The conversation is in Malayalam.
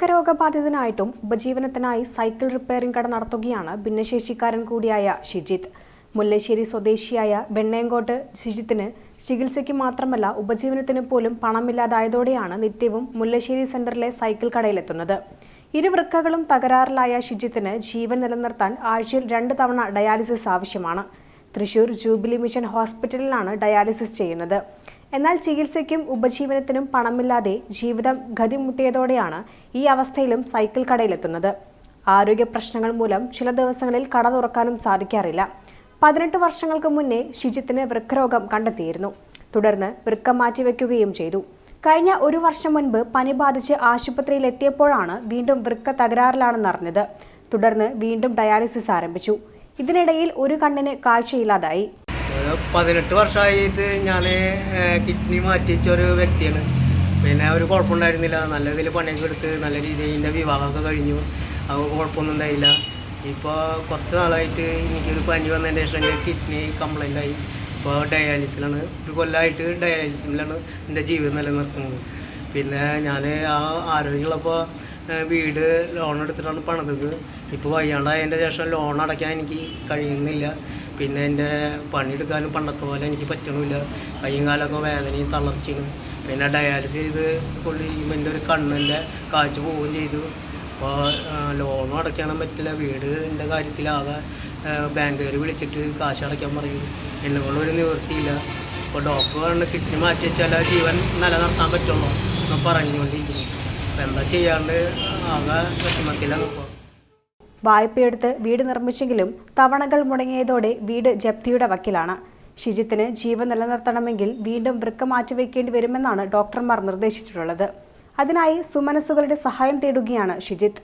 വൃക്കരോഗബാധിതനായിട്ടും ഉപജീവനത്തിനായി സൈക്കിൾ റിപ്പയറിംഗ് കട നടത്തുകയാണ് ഭിന്നശേഷിക്കാരൻ കൂടിയായ ഷിജിത്ത് മുല്ലശ്ശേരി സ്വദേശിയായ വെണ്ണയങ്കോട്ട് ഷിജിത്തിന് ചികിത്സയ്ക്ക് മാത്രമല്ല ഉപജീവനത്തിന് പോലും പണമില്ലാതായതോടെയാണ് നിത്യവും മുല്ലശ്ശേരി സെന്ററിലെ സൈക്കിൾ കടയിലെത്തുന്നത്. ഇരു വൃക്കകളും തകരാറിലായ ഷിജിത്തിന് ജീവൻ നിലനിർത്താൻ ആഴ്ചയിൽ രണ്ട് തവണ ഡയാലിസിസ് ആവശ്യമാണ്. തൃശൂർ ജൂബിലി മിഷൻ ഹോസ്പിറ്റലിലാണ് ഡയാലിസിസ് ചെയ്യുന്നത്. എന്നാൽ ചികിത്സയ്ക്കും ഉപജീവനത്തിനും പണമില്ലാതെ ജീവിതം ഗതിമുട്ടിയതോടെയാണ് ഈ അവസ്ഥയിലും സൈക്കിൾ കടയിലെത്തുന്നത്. ആരോഗ്യ പ്രശ്നങ്ങൾ മൂലം ചില ദിവസങ്ങളിൽ കട തുറക്കാനും സാധിക്കാറില്ല. പതിനെട്ട് വർഷങ്ങൾക്ക് മുന്നേ ഷിജിത്തിന് വൃക്കരോഗം കണ്ടെത്തിയിരുന്നു. തുടർന്ന് വൃക്ക മാറ്റിവെക്കുകയും ചെയ്തു. കഴിഞ്ഞ ഒരു വർഷം മുൻപ് പനി ബാധിച്ച് ആശുപത്രിയിൽ എത്തിയപ്പോഴാണ് വീണ്ടും വൃക്ക തകരാറിലാണെന്നറിഞ്ഞത് തുടർന്ന് വീണ്ടും ഡയാലിസിസ് ആരംഭിച്ചു. ഇതിനിടയിൽ ഒരു കണ്ണിന് കാഴ്ചയില്ലാതായി. പതിനെട്ട് വർഷമായിട്ട് ഞാൻ കിഡ്നി മാറ്റിച്ച ഒരു വ്യക്തിയാണ്. പിന്നെ ഒരു കുഴപ്പമുണ്ടായിരുന്നില്ല. നല്ല രീതിയിൽ പണിയൊക്കെ എടുത്ത് നല്ല രീതിയിൽ എന്റെ വിവാഹമൊക്കെ കഴിഞ്ഞു. അത് കുഴപ്പമൊന്നും ഉണ്ടായില്ല. ഇപ്പോൾ കുറച്ച് നാളായിട്ട് എനിക്കൊരു പനി വന്നതിന് ശേഷം എന്റെ കിഡ്നി കംപ്ലൈന്റ് ആയി. ഇപ്പോൾ ഡയാലിസിലാണ് ഒരു കൊല്ലമായിട്ട് ഡയാലിസിലാണ് എന്റെ ജീവിതം നിലനിർത്തുന്നത്. പിന്നെ ഞാൻ ആ ആരോഗ്യമുള്ളപ്പോൾ വീട് ലോൺ എടുത്തിട്ടാണ് പണിതത്. ഇപ്പോൾ വയ്യാണ്ടായതിന്റെ ശേഷം ലോൺ അടയ്ക്കാൻ എനിക്ക് കഴിയുന്നില്ല. പിന്നെ എന്റെ പണിയെടുക്കാനും പണ്ടത്തെ പോലെ എനിക്ക് പറ്റണില്ല. കയ്യും കാലൊക്കെ വേദനയും തളർച്ചയും. പിന്നെ ഡയാലിസിസ് ചെയ്ത് കൊണ്ടിരിക്കുമ്പോൾ എന്റെ ഒരു കണ്ണിന്റെ കാഴ്ച പോവുകയും ചെയ്തു. അപ്പോൾ ലോണും അടയ്ക്കാനും പറ്റില്ല. വീട് എന്റെ കാര്യത്തിലാകെ ബാങ്കുകാർ വിളിച്ചിട്ട് കാശ് അടയ്ക്കാൻ പറയും. എന്നെ കൊണ്ടൊരു നിവൃത്തിയില്ല. അപ്പോൾ ഡോക്ടർ പറഞ്ഞ് കിഡ്നി മാറ്റി വെച്ചാൽ ജീവൻ നിലനിർത്താൻ പറ്റുള്ളൂ എന്ന് പറഞ്ഞുകൊണ്ടിരിക്കുന്നു. ചെയ്യാണ്ട് വായ്പയെടുത്ത് വീട് നിർമ്മിച്ചെങ്കിലും തവണകൾ മുടങ്ങിയതോടെ വീട് ജപ്തിയുടെ വക്കിലാണ്. ഷിജിത്തിന് ജീവൻ നിലനിർത്തണമെങ്കിൽ വീണ്ടും വൃക്ക മാറ്റിവെക്കേണ്ടി വരുമെന്നാണ് ഡോക്ടർമാർ നിർദ്ദേശിച്ചിട്ടുള്ളത്. അതിനായി സുമനസ്സുകളുടെ സഹായം തേടുകയാണ് ഷിജിത്ത്.